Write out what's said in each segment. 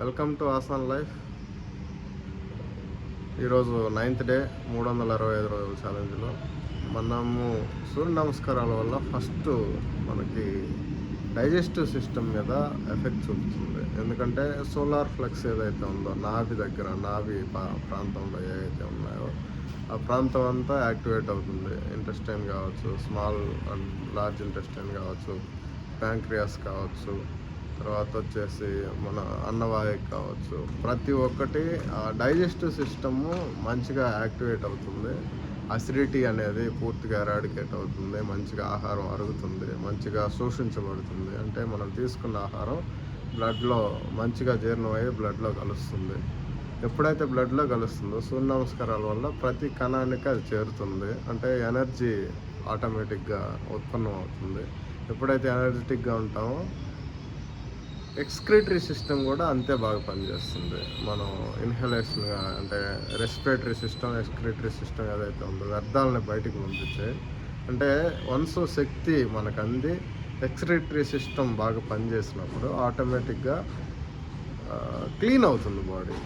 Welcome to Aasan life. ఈరోజు ninth day మూడు వందల అరవై ఐదు రోజుల ఛాలెంజ్లో. మనము సూర్య నమస్కారాల వల్ల ఫస్ట్ మనకి డైజెస్టివ్ సిస్టమ్ మీద ఎఫెక్ట్ చూపుతుంది. ఎందుకంటే సోలార్ ఫ్లెక్స్ ఏదైతే ఉందో నాభి దగ్గర నాభి ప్రాంతంలో ఏవైతే ఉన్నాయో ఆ ప్రాంతం అంతా యాక్టివేట్ అవుతుంది. ఇంటెస్టైన్ కావచ్చు స్మాల్ అండ్ లార్జ్ ఇంటెస్టైన్ కావచ్చు ప్యాంక్రియాస్ కావచ్చు తర్వాత వచ్చేసి మన అన్నవాయు కావచ్చు. ప్రతి ఒక్కటి డైజెస్టివ్ సిస్టము మంచిగా యాక్టివేట్ అవుతుంది. అసిడిటీ అనేది పూర్తిగా ఎరాడికేట్ అవుతుంది. మంచిగా ఆహారం అరుగుతుంది. మంచిగా శోషించబడుతుంది. అంటే మనం తీసుకున్న ఆహారం బ్లడ్లో మంచిగా జీర్ణమయ్యి బ్లడ్లో కలుస్తుంది. ఎప్పుడైతే బ్లడ్లో కలుస్తుందో సూర్య నమస్కారాల వల్ల ప్రతి కణానికి అది చేరుతుంది. అంటే ఎనర్జీ ఆటోమేటిక్గా ఉత్పన్నం అవుతుంది ఎప్పుడైతే ఎనర్జెటిక్గా ఉంటామో ఎక్స్క్రిటరీ సిస్టమ్ కూడా అంతే బాగా పనిచేస్తుంది. మనం ఇన్హలేషన్గా అంటే రెస్పిరేటరీ సిస్టమ్ ఎక్స్క్రిటరీ సిస్టమ్ ఏదైతే ఉందో వ్యర్థాలని బయటికి పంపించే. అంటే వన్స్ శక్తి మనకు అంది ఎక్స్క్రిటరీ సిస్టమ్ బాగా పనిచేసినప్పుడు ఆటోమేటిక్గా క్లీన్ అవుతుంది బాడీ.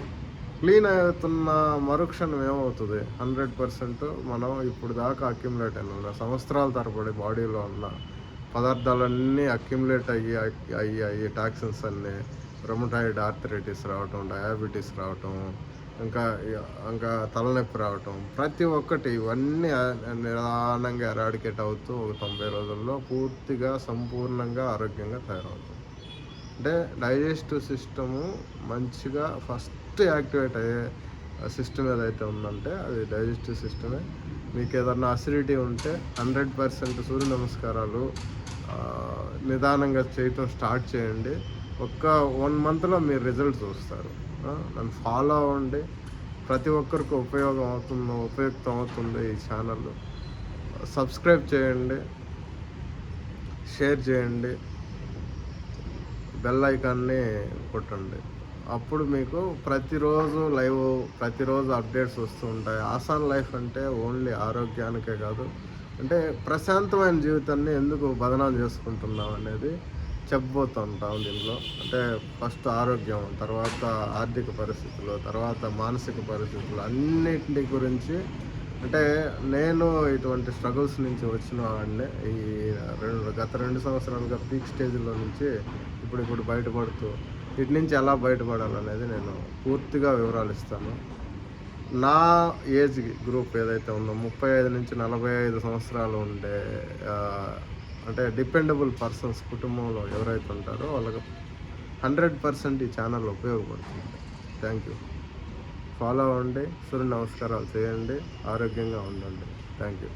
క్లీన్ అవుతున్న మరుక్షణం ఏమవుతుంది? హండ్రెడ్ పర్సెంట్ మనం ఇప్పుడు దాకా అక్యుములేట్ అయిన సంవత్సరాల తరబడి బాడీలో ఉన్న పదార్థాలన్నీ అక్యుములేట్ అయ్యి అయ్యి అయ్యి టాక్సిన్స్ అన్నీ రొమటాయిడ్ ఆర్థరైటిస్ రావటం డయాబెటీస్ రావటం ఇంకా ఇంకా తలనొప్పి రావటం ప్రతి ఒక్కటి ఇవన్నీ నిదానంగా ఎరాడికేట్ అవుతూ ఒక తొంభై రోజుల్లో పూర్తిగా సంపూర్ణంగా ఆరోగ్యంగా తయారవుతుంది అంటే డైజెస్టివ్ సిస్టము మంచిగా ఫస్ట్ యాక్టివేట్ అయ్యే సిస్టమ్ ఏదైతే ఉందంటే అది డైజెస్టివ్ సిస్టమే. మీకు ఏదన్నా అసిడిటీ ఉంటే హండ్రెడ్ పర్సెంట్ సూర్య నమస్కారాలు నిదానంగా చేయటం స్టార్ట్ చేయండి. ఒక్క వన్ మంత్లో మీరు రిజల్ట్ చూస్తారు నన్ను ఫాలో అవ్వండి. ప్రతి ఒక్కరికి ఉపయోగం అవుతుంది ఉపయుక్తం అవుతుంది ఈ ఛానల్ సబ్స్క్రైబ్ చేయండి. షేర్ చేయండి. బెల్ ఐకాన్ని కొట్టండి. అప్పుడు మీకు ప్రతిరోజు లైవ్ ప్రతిరోజు అప్డేట్స్ వస్తూ ఉంటాయి. ఆసాన్ లైఫ్ అంటే ఓన్లీ ఆరోగ్యానికే కాదు. అంటే ప్రశాంతమైన జీవితాన్ని ఎందుకు బదనాలు చేసుకుంటున్నాం అనేది చెప్పబోతుంటాం దీనిలో అంటే ఫస్ట్ ఆరోగ్యం తర్వాత ఆర్థిక పరిస్థితులు తర్వాత మానసిక పరిస్థితులు అన్నిటి గురించి. అంటే నేను ఇటువంటి స్ట్రగుల్స్ నుంచి వచ్చిన వాడిని ఈ రెండు గత రెండు సంవత్సరాలుగా పీక్ స్టేజ్లో నుంచి ఇప్పుడు ఇప్పుడు బయటపడుతూ వీటి నుంచి ఎలా బయటపడాలనేది నేను పూర్తిగా వివరాలు ఇస్తాను. నా ఏజ్ గ్రూప్ ఏదైతే ఉందో ముప్పై ఐదు నుంచి నలభై ఐదు సంవత్సరాలు ఉండే అంటే డిపెండబుల్ పర్సన్స్ కుటుంబంలో ఎవరైతే ఉంటారో వాళ్ళకి హండ్రెడ్ పర్సెంట్ ఈ ఛానల్ ఉపయోగపడుతుంది. Thank you. ఫాలో అవ్వండి. సూర్య నమస్కారాలు చేయండి. ఆరోగ్యంగా ఉండండి. Thank you.